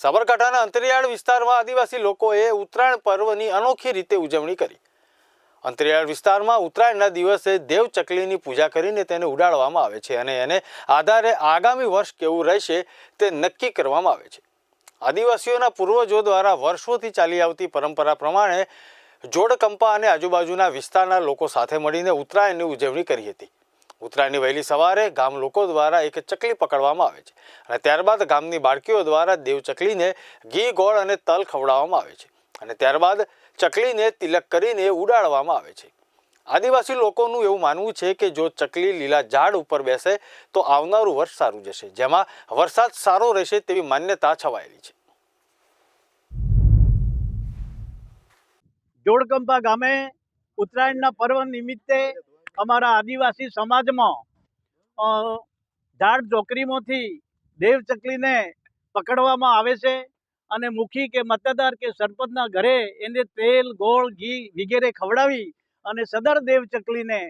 સાબરકાંઠાના અંતરિયાળ વિસ્તારમાં આદિવાસી લોકોએ ઉત્તરાયણ પર્વની અનોખી રીતે ઉજવણી કરી. અંતરિયાળ વિસ્તારમાં ઉત્તરાયણના દિવસે દેવ ચકલીની પૂજા કરીને તેને ઉડાડવામાં આવે છે અને એને આધારે આગામી વર્ષ કેવું રહેશે તે નક્કી કરવામાં આવે છે. આદિવાસીઓના પૂર્વજો દ્વારા વર્ષોથી ચાલી આવતી પરંપરા પ્રમાણે જોડકંપા અને આજુબાજુના વિસ્તારના લોકો સાથે મળીને ઉત્તરાયણની ઉજવણી કરી હતી. ઉત્તરાયણની વહેલી સવારે ગામ લોકો દ્વારા એક ચકલી પકડવામાં આવે છે અને ત્યારબાદ ગામની બાળકીઓ દ્વારા દેવ ચકલીને ઘી, ગોળ અને તલ ખવડાવવામાં આવે છે અને ત્યારબાદ ચકલીને તિલક કરીને ઉડાડવામાં આવે છે. આદિવાસી લોકોનું એવું માનવું છે કે જો ચકલી લીલા ઝાડ ઉપર બેસે તો આવનારું વર્ષ સારું જશે, જેમાં વરસાદ સારો રહેશે તેવી માન્યતા છવાયેલી છે. જોડકંપા ગામે ઉત્તરાયણના પર્વ નિમિત્તે અમારા આદિવાસી સમાજમાં ઝાડ ચોકરીમાંથી દેવચકલીને પકડવામાં આવે છે અને મુખી કે મતદાર કે સરપંચના ઘરે એને તેલ, ગોળ, ઘી વગેરે ખવડાવી અને સદર દેવચકલીને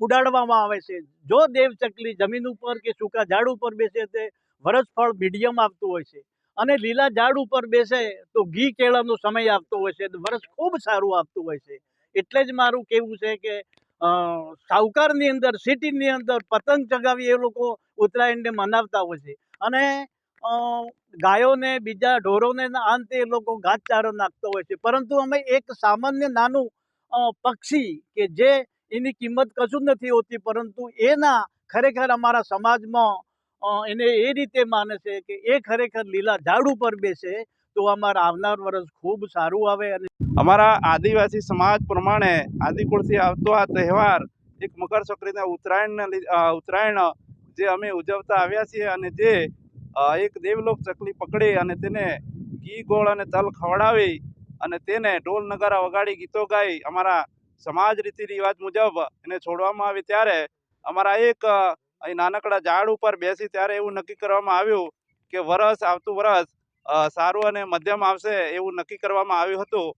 ઉડાડવામાં આવે છે. જો દેવચકલી જમીન ઉપર કે સૂકા ઝાડ ઉપર બેસે તે વરસફળ મીડિયમ આપતું હોય છે અને લીલા ઝાડ ઉપર બેસે તો ઘી કેળાનો સમય આપતો હોય છે. વરસ ખૂબ સારું આપતું હોય છે. એટલે જ મારું કહેવું છે કે અ, સાહુકારની અંદર સિટીની અંદર પતંગ ચગાવી એ લોકો ઉત્તરાયણને મનાવતા હોય છે. અને ગાયોને બીજા ઢોરોને અંતે એ લોકો ઘાસચારો નાખતો હોય છે. પરંતુ અમે એક સામાન્ય નાનું પક્ષી કે જે એની કિંમત કશું નથી હોતી પરંતુ એના ખરેખર અમારા સમાજમાં એને એ રીતે માને છે કે એ ખરેખર લીલા ઝાડ ઉપર બેસે તો અમારા આવનાર વર્ષ ખૂબ સારું આવે અને અમારા આદિવાસી સમાજ પ્રમાણે આદિકુળથી આવતો આ તહેવાર એક મકર સંક્રાંતિના ઉત્તરાયણને ઉત્તરાયણ, જે અમે ઉજવતા આવ્યા છીએ અને જે એક દેવલોક ચકલી પકડી અને તેને ઘી, ગોળ અને તલ ખવડાવી અને તેને ઢોલ નગારા વગાડી ગીતો ગાઈ અમારા સમાજ રીતિ રિવાજ મુજબ એને છોડવામાં આવી. ત્યારે અમારા એક નાનકડા ઝાડ ઉપર બેસી ત્યારે એવું નક્કી કરવામાં આવ્યું કે વરસ આવતું વરસ સારું અને મધ્યમ આવશે એવું નક્કી કરવામાં આવ્યું હતું.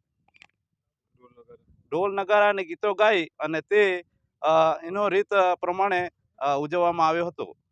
ઢોલ નગારા અને ગીતો ગાઈ અને તે એનો રીત પ્રમાણે ઉજવવામાં આવ્યો હતો.